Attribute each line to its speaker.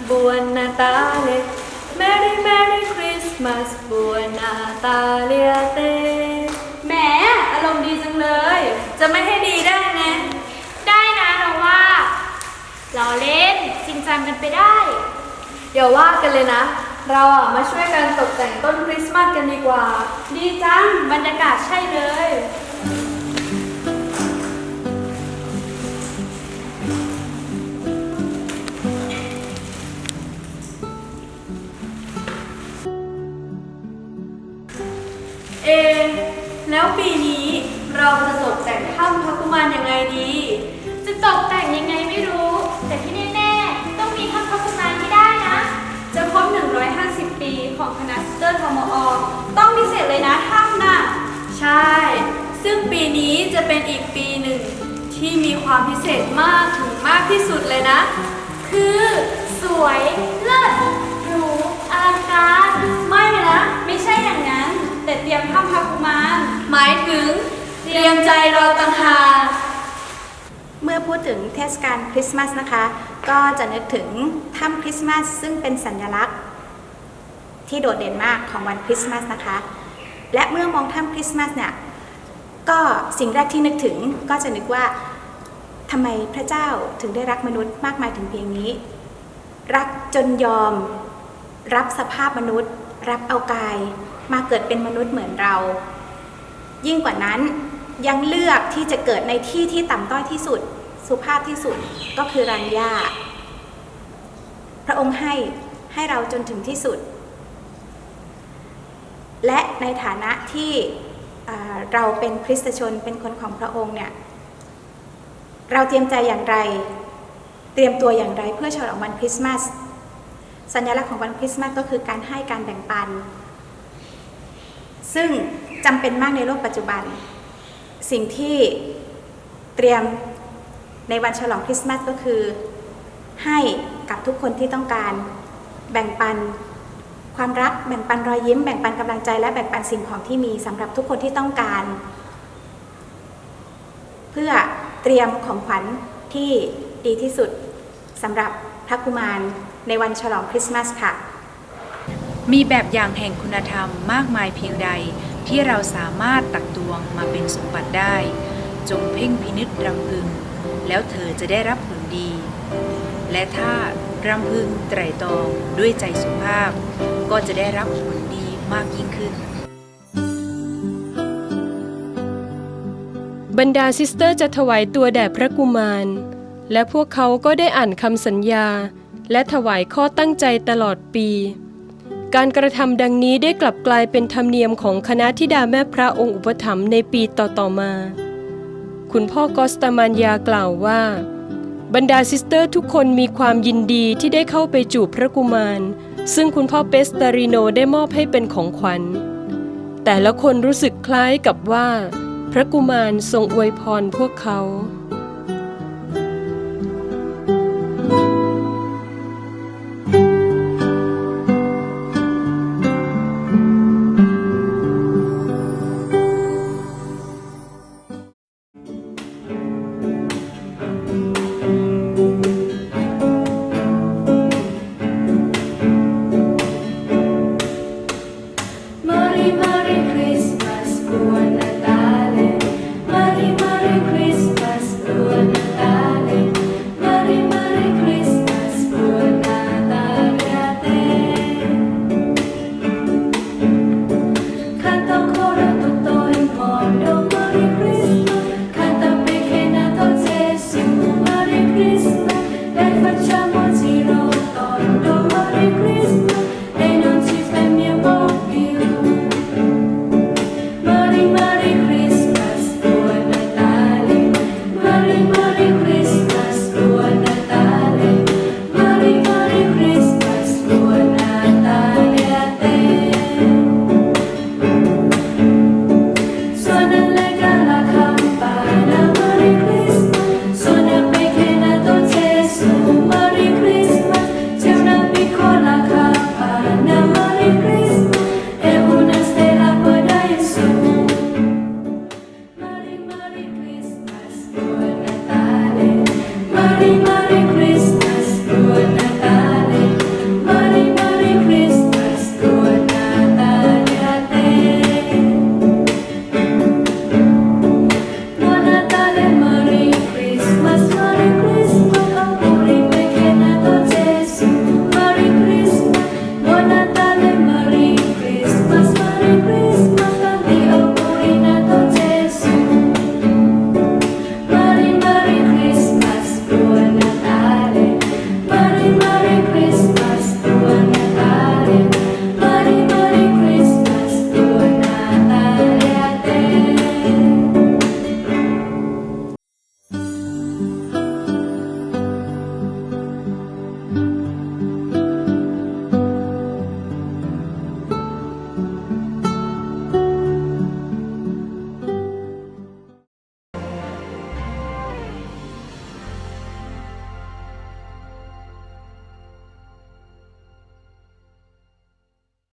Speaker 1: Christmas Buon Natale Merry Merry Christmas Buon Natale a te แหมอารมณ์ดีจังเลย จะไม่ให้ดีได้ไง
Speaker 2: ได้นะเราว่าเราเล่นจริงจังกันไปได้
Speaker 1: เดี๋ยวว่ากันเลยนะ เราอะมาช่วยกันตกแต่งต้นคริสต์มาสกันดีกว่า
Speaker 2: ดีจัง บรรยากาศใช่เลย
Speaker 1: แล้วปีนี้เราจะตกแต่งถ้ำพระกุมารยังไงดี
Speaker 2: จะตกแต่งยังไงไม่รู้ แต่ที่แน่ๆต้องมีท่านพระกุมารที่ได้นะ
Speaker 1: จะครบ 150 ปีของคณะสเตอร์ทมอต้องพิเศษเลยนะถ้ำน่ะ ใช่ ซึ่งปีนี้จะเป็นอีกปีหนึ่ง ที่มีความพิเศษมากถึงมากที่สุดเลยนะ
Speaker 2: คือสวย ห
Speaker 1: มา
Speaker 2: ย
Speaker 1: ถึงเตรียมใจรอต่างหาก
Speaker 3: เมื่อพูดถึงเทศกาลคริสต์มาสนะคะ ก็จะนึกถึงถ้ำคริสต์มาสซึ่งเป็นสัญลักษณ์ ที่โดดเด่นมากของวันคริสต์มาสนะคะ และเมื่อมองถ้ำคริสต์มาสเนี่ยก็สิ่งแรกที่นึกถึงก็จะนึกว่าทำไมพระเจ้าถึงได้รักมนุษย์มากมายถึงเพียงนี้ รักจนยอม รับสภาพมนุษย์ รับเอากาย มาเกิดเป็นมนุษย์เหมือนเรา ยิ่งกว่านั้นยังเลือกที่จะเกิดในที่ที่ต่ำต้อยที่สุด สุภาพที่สุดก็คือรัญญาพระองค์ให้ให้เราจนถึงที่สุด และในฐานะที่เราเป็นคริสตชนเป็นคนของพระองค์เนี่ยเราเตรียมใจอย่างไร เตรียมตัวอย่างไรเพื่อฉลองวันคริสต์มาสสัญลักษณ์ของวันคริสต์มาสก็คือการให้การแบ่งปัน ซึ่ง จำเป็นมากในโลกปัจจุบัน สิ่งที่เตรียมในวันฉลองคริสต์มาสก็คือ ให้กับทุกคนที่ต้องการแบ่งปันความรักแบ่งปันรอยยิ้ม แบ่งปันกำลังใจ และแบ่งปันสิ่งของที่มีสำหรับทุกคนที่ต้องการ เพื่อเตรียมของขวัญที่ดีที่สุดสำหรับพระกุมารในวันฉลองคริสต์มาสค่ะ
Speaker 4: มีแบบอย่างแห่งคุณธรรมมากมายเพียงใด ที่เราสามารถตักตวงมาเป็นสมบัติได้ จงเพ่งพินิษรำพึง แล้วเธอจะได้รับผลดี และถ้ารำพึงไตรตรองด้วยใจสุภาพ ก็จะได้รับผลดีมากยิ่งขึ้น
Speaker 5: บรรดาซิสเตอร์จะถวายตัวแด่พระกุมาร และพวกเขาก็ได้อ่านคำสัญญา และถวายข้อตั้งใจตลอดปี การกระทำดังนี้ได้กลับกลายเป็นธรรมเนียมของคณะธิดาแม่พระองค์อุปถัมภ์ในปีต่อๆมา คุณพ่อกอสตามานยากล่าวว่า บรรดาซิสเตอร์ทุกคนมีความยินดีที่ได้เข้าไปจูบพระกุมาร ซึ่งคุณพ่อเปสตาริโนได้มอบให้เป็นของขวัญ แต่ละคนรู้สึกคล้ายกับว่า พระกุมารทรงอวยพรพวกเขา